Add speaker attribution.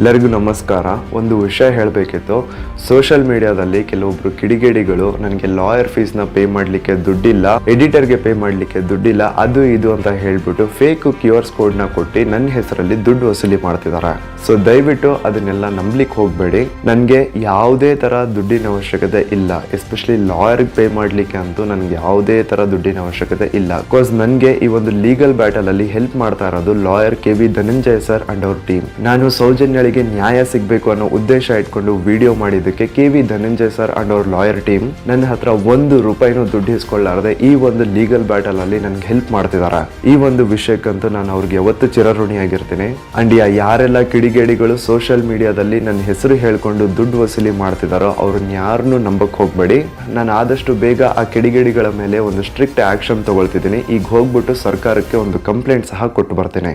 Speaker 1: ಎಲ್ಲರಿಗೂ ನಮಸ್ಕಾರ. ಒಂದು ವಿಷಯ ಹೇಳಬೇಕಿತ್ತು. ಸೋಷಿಯಲ್ ಮೀಡಿಯಾದಲ್ಲಿ ಕೆಲವೊಬ್ರು ಕಿಡಿಗೇಡಿಗಳು ನನಗೆ ಲಾಯರ್ ಫೀಸ್ನ ಪೇ ಮಾಡಲಿಕ್ಕೆ ದುಡ್ಡಿಲ್ಲ ಎಡಿಟರ್ಗೆ ಪೇ ಮಾಡಲಿಕ್ಕೆ ದುಡ್ಡಿಲ್ಲ, ಅದು ಇದು ಅಂತ ಹೇಳ್ಬಿಟ್ಟು ಫೇಕ್ ಕ್ಯೂ ಆರ್ ಕೋಡ್ನ ಕೊಟ್ಟು ನನ್ನ ಹೆಸರಲ್ಲಿ ದುಡ್ಡು ವಸೂಲಿ ಮಾಡ್ತಿದ್ದಾರೆ. ಸೊ ದಯವಿಟ್ಟು ಅದನ್ನೆಲ್ಲ ನಂಬ್ಲಿಕ್ಕೆ ಹೋಗಬೇಡಿ. ನನಗೆ ಯಾವುದೇ ಥರ ದುಡ್ಡಿನ ಅವಶ್ಯಕತೆ ಇಲ್ಲ. ಎಸ್ಪೆಷಲಿ ಲಾಯರ್ಗೆ ಪೇ ಮಾಡಲಿಕ್ಕೆ ಅಂತೂ ನನಗೆ ಯಾವುದೇ ಥರ ದುಡ್ಡಿನ ಅವಶ್ಯಕತೆ ಇಲ್ಲ. ಬಿಕಾಸ್ ನನಗೆ ಈ ಒಂದು ಲೀಗಲ್ ಬ್ಯಾಟಲ್ ಅಲ್ಲಿ ಹೆಲ್ಪ್ ಮಾಡ್ತಾ ಇರೋದು lawyer K V Dhananjaya sir and ಅವ್ರ ಟೀಮ್ ನಾನು ಸೌಜನ್ಯಳಿಗೆ ನ್ಯಾಯ ಸಿಗಬೇಕು ಅನ್ನೋ ಉದ್ದೇಶ ಇಟ್ಕೊಂಡು ವಿಡಿಯೋ ಮಾಡಿದ್ದಕ್ಕೆ K V Dhananjaya sir and ಅವ್ರ ಲಾಯರ್ ಟೀಮ್ ನನ್ನ ಹತ್ರ ಒಂದು ರೂಪಾಯಿನೂ ದುಡ್ಡು ಇಸ್ಕೊಳ್ಳಾರದೆ ಈ ಒಂದು ಲೀಗಲ್ ಬ್ಯಾಟಲ್ ಅಲ್ಲಿ ನನ್ಗೆ ಹೆಲ್ಪ್ ಮಾಡ್ತಿದ್ದಾರೆ ಈ ಒಂದು ವಿಷಯಕ್ಕಂತೂ ನಾನು ಅವ್ರಿಗೆ ಯಾವತ್ತು ಚಿರಋಣಿಯಾಗಿರ್ತೀನಿ. ಅಂಡ್ ಯಾ ಯಾರೆಲ್ಲ ಕಿಡಿಗೇಡಿಗಳು ಸೋಷಿಯಲ್ ಮೀಡಿಯಾದಲ್ಲಿ ನನ್ನ ಹೆಸರು ಹೇಳ್ಕೊಂಡು ದುಡ್ಡು ವಸೂಲಿ ಮಾಡ್ತಿದ್ದಾರೋ ಅವ್ರನ್ನ ಯಾರನ್ನೂ ನಂಬಕ್ ಹೋಗ್ಬೇಡಿ. ನಾನು ಆದಷ್ಟು ಬೇಗ ಆ ಕಿಡಿಗೇಡಿಗಳ ಮೇಲೆ ಒಂದು ಸ್ಟ್ರಿಕ್ಟ್ ಆಕ್ಷನ್ ತಗೊಳ್ತಿದ್ದೀನಿ. ಈಗ ಹೋಗ್ಬಿಟ್ಟು ಸರ್ಕಾರಕ್ಕೆ ಒಂದು ಕಂಪ್ಲೇಂಟ್ ಸಹ ಕೊಟ್ಟು ಬರ್ತೀನಿ.